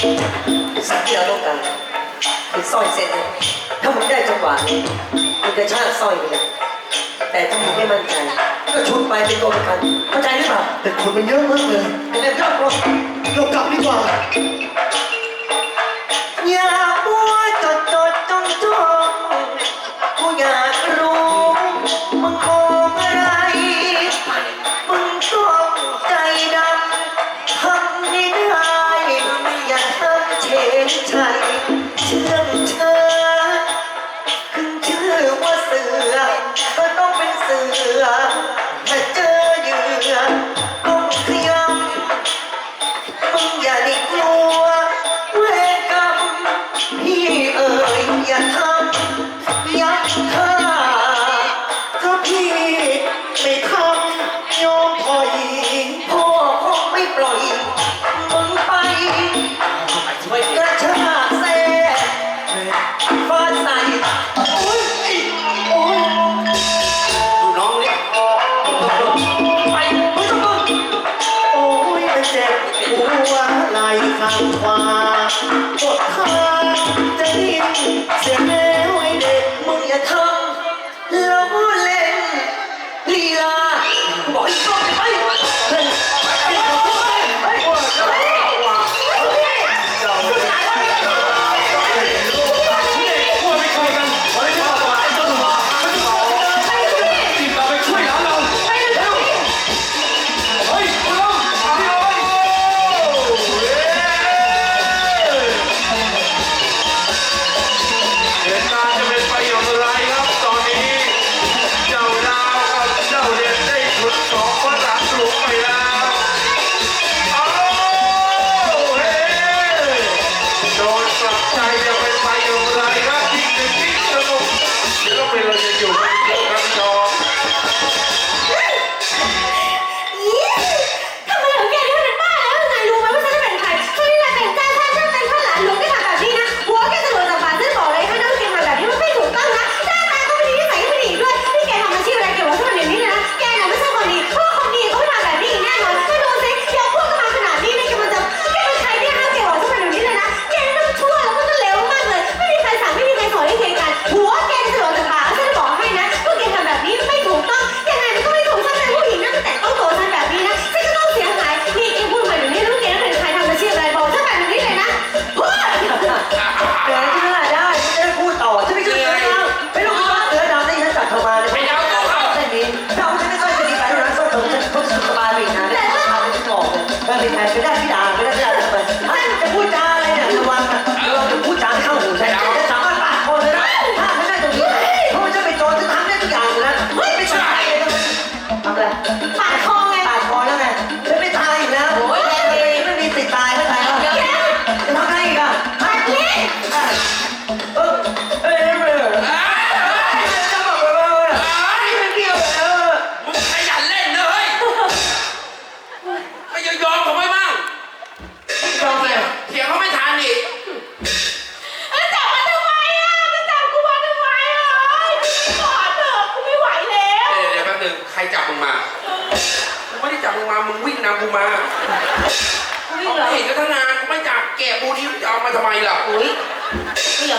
สักที่เราต้องการคือสร้อยเส้นนี้ถ้ามึงได้จังหวะนี้มึงกระชากสร้อยเลยแต่ถ้ามึงไม่มั่นใจ ก็ชุบไปเป็นตัวประกันเข้าใจหรือเปล่าแต่คนมันเยอะมากเลยแต่แบบยอดกลัวเรากลับดีกว่า বৈষ্ণব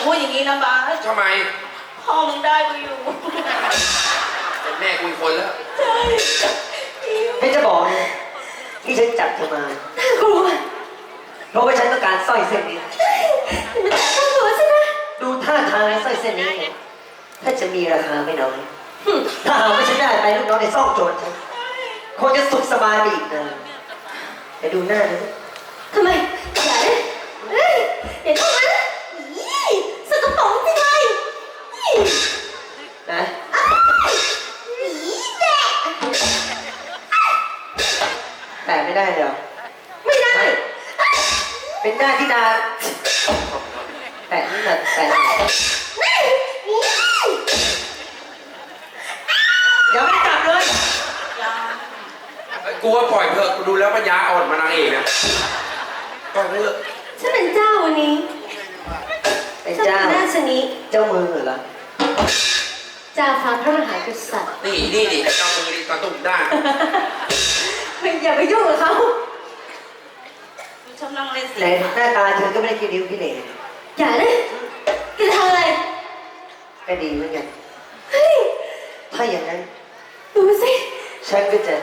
นะบาสทำไมพ่อมึงได้กูอยู่ เป็นแม่กูอีกคนแล้ว ใช่ฉันจะบอกนะที่ฉันจับเธอมาน่ากลัวเพราะว่าฉันต้องการสร้อยเส้นนี้ มันแต่น่ากลัวใช่ไหมดูท่าทางสร้อยเส้นนี้เนี่ยถ้าจะมีราคาไม่น้อย ถ้าหากว่าฉันได้ไปลูกน้องในซ่องโจรฉันคงจะสุขสบายไปอีกนานแต่ดูหน้าดูสิทำไมอย่าเลยเฮ้ยเดี๋ยวเข้ามานะยี่ สกปรกจริงเลยยี่นะอ้าวยี่แดะแต่ไม่ได้เลยเหรอ ไม่ได้เป็นหน้าที่ดาแต่นี่แหละแต่นี่นี่นี่ยังไม่ได้จับเลยกูว่าปล่อยเถอะกูดูแล้วปัญญาอ่อนมานางเอกเนี่ยปล่อยไปเถอะฉันเป็นเจ้าวันนี้ เป็นฉันเจ้าเป็นราชนิเจ้ามือเหรอเจ้าฟ้าพระมหากษัตริย์ นี่นี่นี่เจ้ามือนี่กระตุกได้ไม่อย่าไปยุ่งกับเขาชอบนั่งเล่นไหนหน้าตาเธอก็ไม่ได้คิดดิ้วพี่เหล่อย่าเลยแกจะทำอะไร ก็ดีเหมือนกัน เฮ้ย ถ้าอย่างนั้น ดูสิ ฉันก็จะ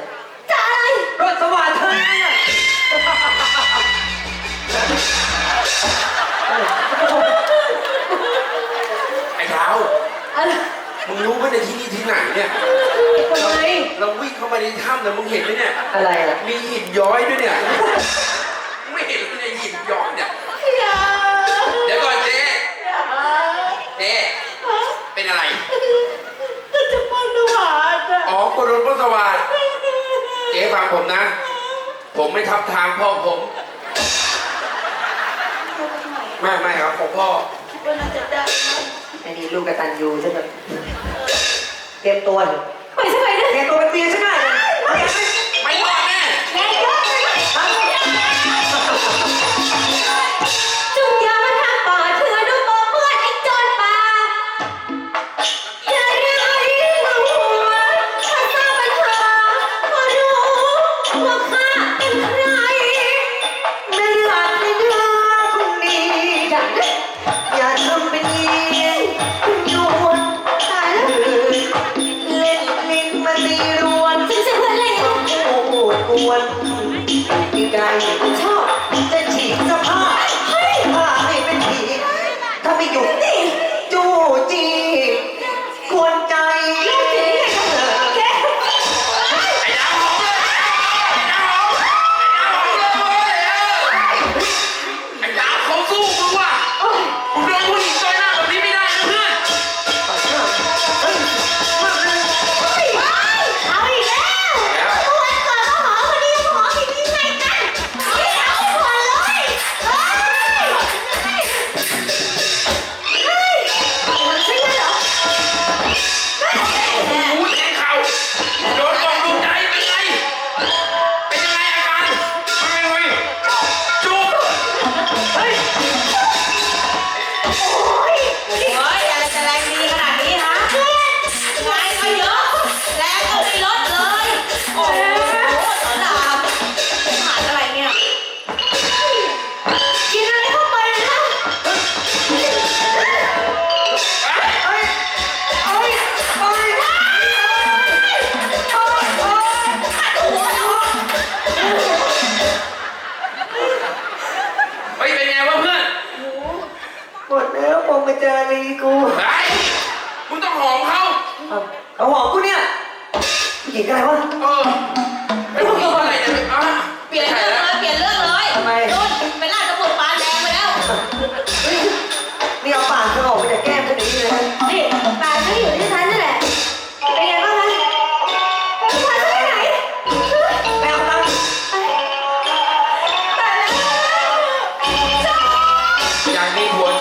ในที่นี่ที่ไหนเนี่ยทำไม เราวิ่งเข้ามาในถ้ำเนี่ยมึงเห็นไหมเนี่ย อะไรอะมีหินย้อยด้วยเนี่ย ไม่เห็นเลยเนี่ยหินย้อยเนี่ยอย่าเดี๋ยวก่อนเจ๊อย่าเจ๊เป็นอะไร ก็จะป้อนดูหวานอะอ๋อกรนพสวาสเจ๊ฟังผมนะ ผมไม่ทับทางพ่อผม ไม่ไม่ครับของพ่อ คิดว่าน่าจะได้ไหมไอ้นี่ลูกกระตันยูใช่ไหม เตรียมตัวเถอะไปใช่ไหมเนี่ยเตรียมตัวเป็นเมียใช่ไหมเอาอย่างนั้น